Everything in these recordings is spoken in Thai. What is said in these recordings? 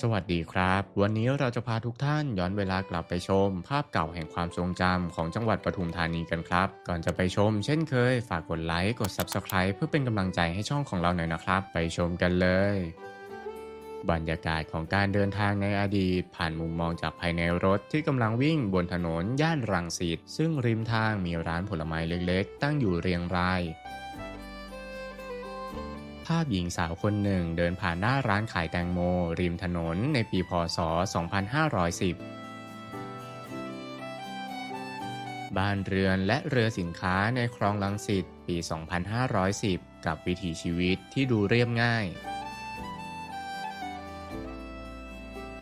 สวัสดีครับ วันนี้เราจะพาทุกท่านย้อนเวลากลับไปชม ภาพเก่าแห่งความทรงจำของจังหวัดปทุมธานีกันครับ ก่อนจะไปชม เช่นเคย ฝากกดไลค์กด Subscribe เพื่อเป็นกำลังใจให้ช่องของเราหน่อยนะครับ ไปชมกันเลย บรรยากาศของการเดินทางในอดีต ผ่านมุมมองจากภายในรถที่กำลังวิ่งบนถนนย่านรังสิตซึ่งริมทางมีร้านผลไม้เล็กๆ ตั้งอยู่เรียงราย ภาพหญิงสาวคนหนึ่งเดินผ่านหน้าร้านขายแตงโม ริมถนนในปีพศ 2510 บ้านเรือนและเรือสินค้าในคลองลังสิตปี 2510 กับวิถีชีวิตที่ดูเรียบง่าย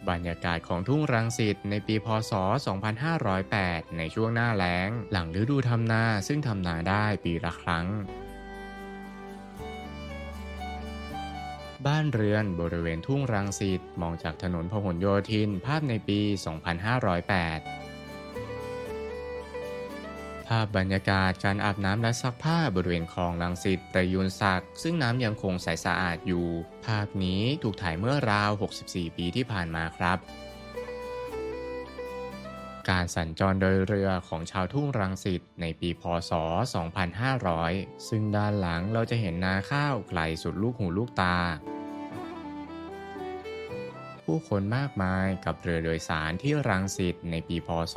บรรยากาศของทุ่งรังสิตในปีพศ 2508 ในช่วงหน้าแล้ง หลังฤดูทำนาซึ่งทำนาได้ปีละครั้ง บ้านเรือนบริเวณทุ่งรังสิตมองจากถนนพหลโยธินภาพในปี 2508 ภาพบรรยากาศการอาบน้ำและซักผ้าบริเวณคลองรังสิตประยุนศักดิ์ซึ่งน้ำยังคงใสสะอาดอยู่ ภาพนี้ถูกถ่ายเมื่อราว 64 ปีที่ผ่านมาครับการสัญจรโดยเรือของชาวทุ่งรังสิตในปีพศ 2500 ซึ่งด้านหลังเราจะเห็นนาข้าวไกลสุดลูกหูลูกตา ผู้คนมากมายกับเรือโดยสารที่รังสิตในปีพศ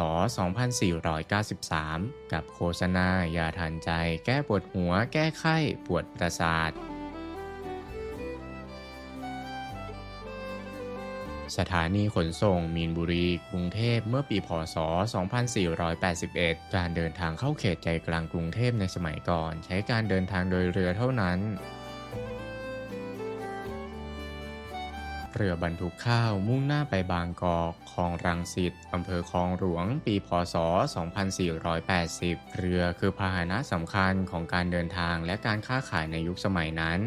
2493 กับโฆษณายาทันใจ แก้ปวดหัว แก้ไข้ ปวดประสาทสถานีขนส่งมีนบุรี กรุงเทพเมื่อปีพศ 2481 การเดินทางเข้าเขตใจกลางกรุงเทพในสมัยก่อน ใช้การเดินทางโดยเรือเท่านั้น เรือบรรทุกข้าวมุ่งหน้าไปบางกอกคลองรังสิตอำเภอคลองหลวง ปีพศ 2480 เรือคือพาหนะสำคัญของการเดินทางและการค้าขายในยุคสมัยนั้น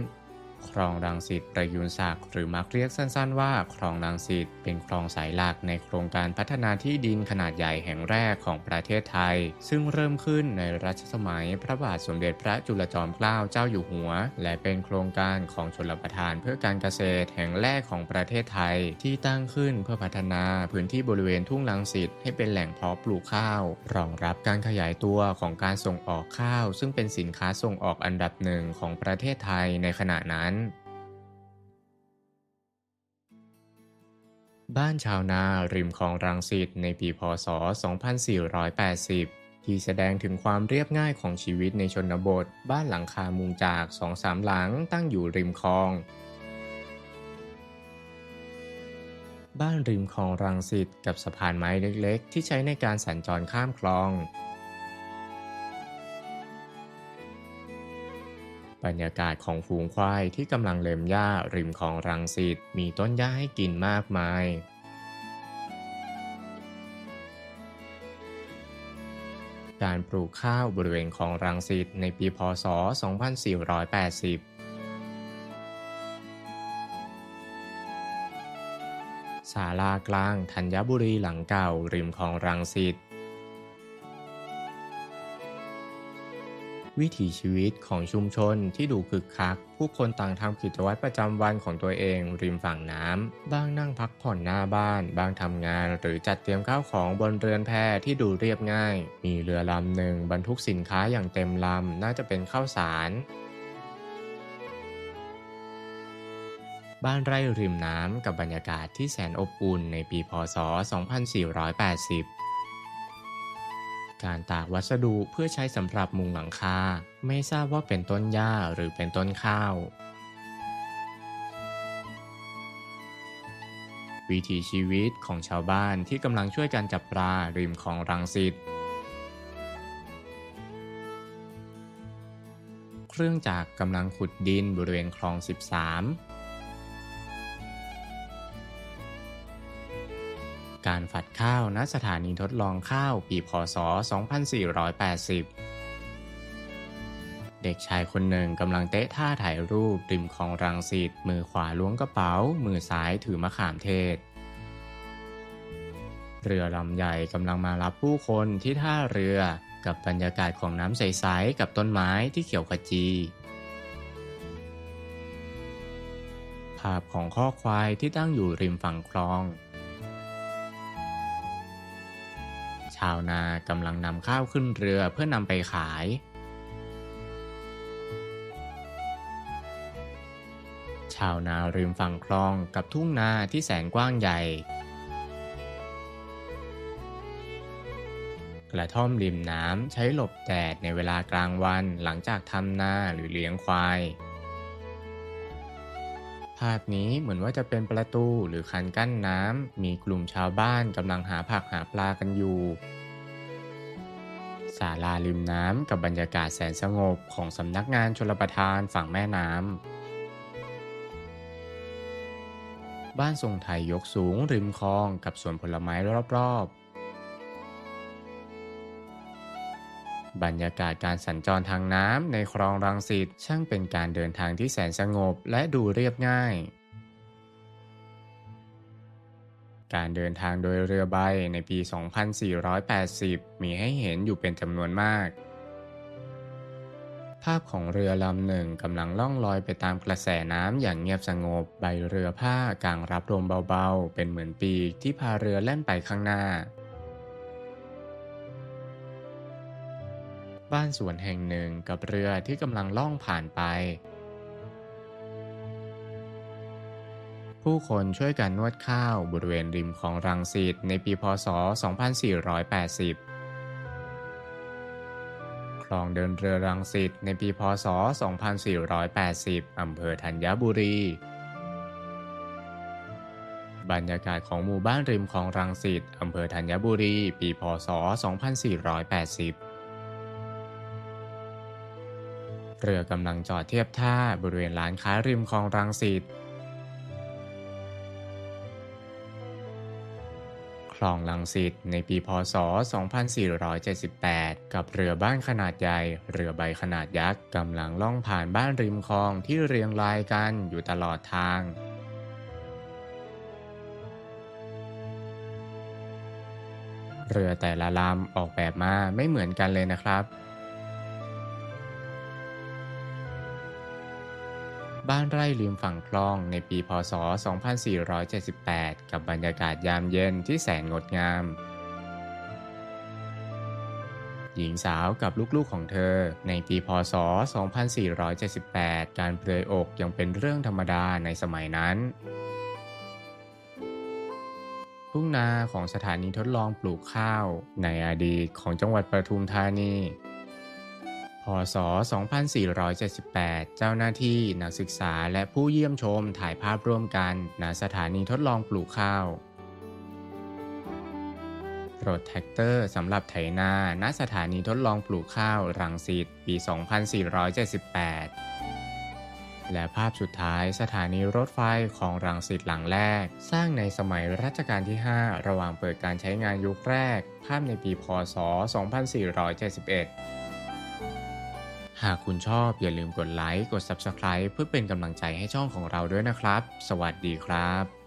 คลองรังสิตประยุนศักดิ์หรือมักเรียกสั้นๆ ว่าคลองรังสิตเป็นคลองสายหลักในโครงการพัฒนาที่ดินขนาดใหญ่แห่งแรกของประเทศไทย ซึ่งเริ่มขึ้นในรัชสมัยพระบาทสมเด็จพระจุลจอมเกล้าเจ้าอยู่หัว และเป็นโครงการของชลประทานเพื่อการเกษตรแห่งแรกของประเทศไทย ที่ตั้งขึ้นเพื่อพัฒนาพื้นที่บริเวณทุ่งรังสิตให้เป็นแหล่งเพาะปลูกข้าว รองรับการขยายตัวของการส่งออกข้าว ซึ่งเป็นสินค้าส่งออกอันดับหนึ่งของประเทศไทยในขณะนั้นบ้านชาวนาริมคลองรังสิตในปีพศ 2480 ที่แสดงถึงความเรียบง่ายของชีวิตในชนบท บ้านหลังคามุงจากสองสามหลังตั้งอยู่ริมคลอง บ้านริมคลองรังสิตกับสะพานไม้เล็กๆ ที่ใช้ในการสัญจรข้ามคลอง บรรยากาศของฝูงควายที่กำลังเล็มหญ้าริมคลองรังสิตมีต้นหญ้าให้กินมากมาย การปลูกข้าวบริเวณคลองรังสิตในปีพศ 2480ศาลากลางธัญบุรีหลังเก่าริมคลองรังสิต วิถีชีวิตของชุมชนที่ดูคึกคัก ผู้คนต่างทำกิจวัตรประจำวันของตัวเองริมฝั่งน้ำบ้างนั่งพักผ่อนหน้าบ้าน บ้างทำงานหรือจัดเตรียมข้าวของบนเรือนแพที่ดูเรียบง่าย มีเรือลำหนึ่งบรรทุกสินค้าอย่างเต็มลำน่าจะเป็นข้าวสารบ้านไร่ริมน้ำกับบรรยากาศที่แสนอบอุ่นในปีพศ 2480 การตากวัสดุเพื่อใช้สำหรับมุงหลังคา ไม่ทราบว่าเป็นต้นหญ้าหรือเป็นต้นข้าว วิถีชีวิตของชาวบ้านที่กำลังช่วยกันจับปลาริมคลองรังสิตเครื่องจักรกำลังขุดดินบริเวณคลอง 13 การฝัดข้าวณสถานีทดลองข้าวปีพศ 2480 เด็กชายคนหนึ่งกำลังเตะท่าถ่ายรูปริมคลองรังสิตมือขวาล้วงกระเป๋า มือซ้ายถือมะขามเทศ เรือลำใหญ่กำลังมารับผู้คนที่ท่าเรือกับบรรยากาศของน้ำใส ๆ กับต้นไม้ที่เขียวขจีภาพของข้อควายที่ตั้งอยู่ริมฝั่งคลอง ชาวนากำลังนำข้าวขึ้นเรือเพื่อนำไปขาย ชาวนาริมฝั่งคลองกับทุ่งนาที่แสนกว้างใหญ่ กระท่อมริมน้ำใช้หลบแดดในเวลากลางวันหลังจากทำนาหรือเลี้ยงควาย ภาพนี้เหมือนว่าจะเป็นประตูหรือคันกั้นน้ำ มีกลุ่มชาวบ้านกำลังหาผักหาปลากันอยู่ศาลาริมน้ำกับบรรยากาศแสนสงบของสำนักงานชลประทานฝั่งแม่น้ำ บ้านทรงไทยยกสูงริมคลองกับสวนผลไม้รอบๆ บรรยากาศการสัญจรทางน้ำในคลองรังสิตช่างเป็นการเดินทางที่แสนสงบและดูเรียบง่าย การเดินทางโดยเรือใบในปี 2480 มีให้เห็นอยู่เป็นจำนวนมาก ภาพของเรือลำหนึ่งกำลังล่องลอยไปตามกระแสน้ำอย่างเงียบสงบ ใบเรือผ้ากางรับลมเบาๆ เป็นเหมือนปีกที่พาเรือแล่นไปข้างหน้า บ้านสวนแห่งหนึ่งกับเรือที่กำลังล่องผ่านไป ผู้คนช่วยกันนวดข้าวบริเวณริมของรังสิตในปีพศ 2480 คลองเดินเรือรังสิตในปีพศ 2480 อำเภอธัญบุรี บรรยากาศของหมู่บ้านริมคลองรังสิตอำเภอธัญบุรี ปีพศ 2480 เรือกำลังจอดเทียบท่าบริเวณร้านค้าริมคลองรังสิตคลองลังสิตในปีพศ 2478 กับเรือบ้านขนาดใหญ่ เรือใบขนาดยักษ์กำลังล่องผ่านบ้านริมคลองที่เรียงรายกันอยู่ตลอดทางเรือแต่ละลำออกแบบมาไม่เหมือนกันเลยนะครับ บ้านไร่ริมฝั่งคลองในปีพศ 2478 กับบรรยากาศยามเย็นที่แสนงดงาม หญิงสาวกับลูกๆของเธอ ในปีพศ 2478 การเปลือยอกยังเป็นเรื่องธรรมดาในสมัยนั้นทุ่งนาของสถานีทดลองปลูกข้าวในอดีตของจังหวัดปทุมธานี พศ 2478 เจ้าหน้าที่นักศึกษาและผู้เยี่ยมชมถ่ายภาพร่วมกันณสถานีทดลองปลูกข้าวรถแท็กเตอร์สำหรับไถนาณสถานีทดลองปลูกข้าวรังสิตปี 2478 และภาพสุดท้ายสถานีรถไฟของรังสิตหลังแรก สร้างในสมัยรัชกาลที่ 5 ระหว่างเปิดการใช้งานยุคแรก ภาพในปี พศ 2471 หากคุณชอบอย่าลืมกดไลค์ กด Subscribe เพื่อเป็นกำลังใจให้ช่องของเราด้วยนะครับ สวัสดีครับ